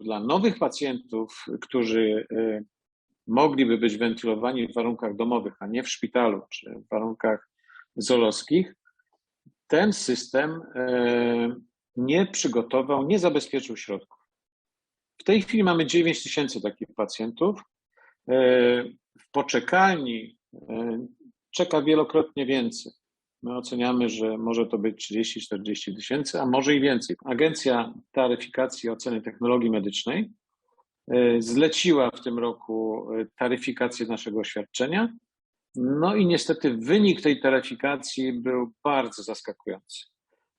dla nowych pacjentów, którzy y, mogliby być wentylowani w warunkach domowych, a nie w szpitalu czy w warunkach zolowskich, ten system y, nie przygotował, nie zabezpieczył środków. W tej chwili mamy 9 tysięcy takich pacjentów. Y, w poczekalni czeka wielokrotnie więcej. My oceniamy, że może to być 30-40 tysięcy, a może i więcej. Agencja Taryfikacji i Oceny Technologii Medycznej y, zleciła w tym roku y, taryfikację naszego świadczenia. No i niestety wynik tej taryfikacji był bardzo zaskakujący.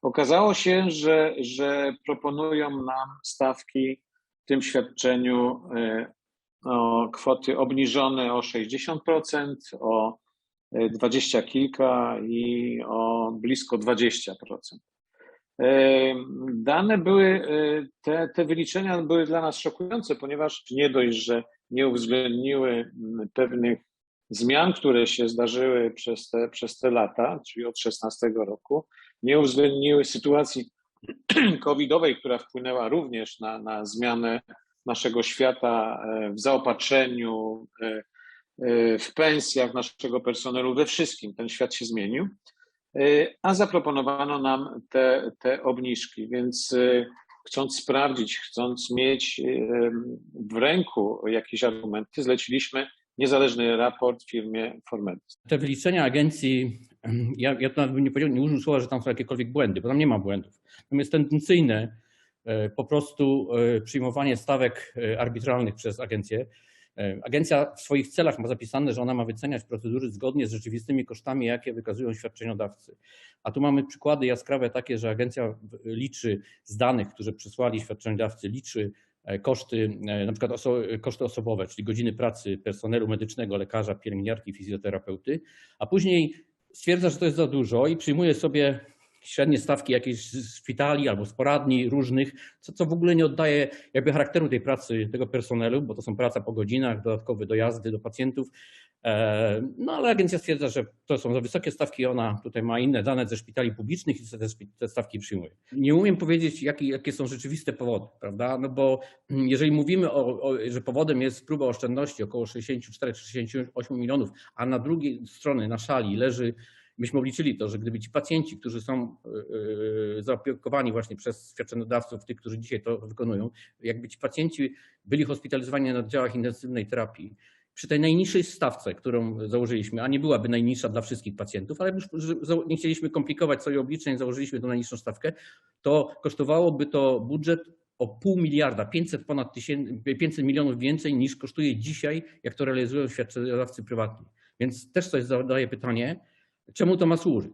Okazało się, że, że proponują nam stawki w tym świadczeniu y, o kwoty obniżone o 60%, o dwadzieścia kilka i o blisko 20%. E, dane były, e, te, te wyliczenia były dla nas szokujące, ponieważ nie dość, że nie uwzględniły pewnych zmian, które się zdarzyły przez te, przez te lata, czyli od 16 roku, nie uwzględniły sytuacji covidowej, która wpłynęła również na, na zmianę naszego świata e, w zaopatrzeniu, w pensjach naszego personelu, we wszystkim. Ten świat się zmienił, y, a zaproponowano nam te, te obniżki, więc y, chcąc sprawdzić, chcąc mieć w ręku jakieś argumenty, zleciliśmy niezależny raport firmie Formedis. Te wyliczenia agencji, ja, ja to nie, powiedział, nie użył słowa, że tam są jakiekolwiek błędy, bo tam nie ma błędów. Tam jest tendencyjne po prostu przyjmowanie stawek arbitralnych przez agencję. E, agencja w swoich celach ma zapisane, że ona ma wyceniać procedury zgodnie z rzeczywistymi kosztami, jakie wykazują świadczeniodawcy. A tu mamy przykłady jaskrawe takie, że agencja liczy z danych, które przysłali świadczeniodawcy, liczy e, koszty, e, na przykład oso koszty osobowe, czyli godziny pracy personelu medycznego, lekarza, pielęgniarki, fizjoterapeuty, a później stwierdza, że to jest za dużo i przyjmuje sobie średnie stawki jakiejś szpitali albo z poradni różnych, co, co w ogóle nie oddaje jakby charakteru tej pracy tego personelu, bo to są praca po godzinach, dodatkowe dojazdy do pacjentów. E, no ale agencja stwierdza, że to są za wysokie stawki, ona tutaj ma inne dane ze szpitali publicznych i te stawki przyjmuje. Nie umiem powiedzieć, jakie, jakie są rzeczywiste powody, prawda? No bo jeżeli mówimy, o, o, że powodem jest próba oszczędności około 64-68 milionów, a na drugiej stronie na szali leży Myśmy obliczyli to, że gdyby ci pacjenci, którzy są e, e, zaopiekowani właśnie przez świadczeniodawców, tych, którzy dzisiaj to wykonują, jakby ci pacjenci byli hospitalizowani na oddziałach intensywnej terapii, przy tej najniższej stawce, którą założyliśmy, a nie byłaby najniższa dla wszystkich pacjentów, ale już nie chcieliśmy komplikować sobie obliczeń, założyliśmy tą najniższą stawkę, to kosztowałoby to budżet o pół miliarda, 500 ponad 500 milionów więcej niż kosztuje dzisiaj, jak to realizują świadczeniodawcy prywatni. Więc też coś zadaje pytanie, Czemu to ma służyć?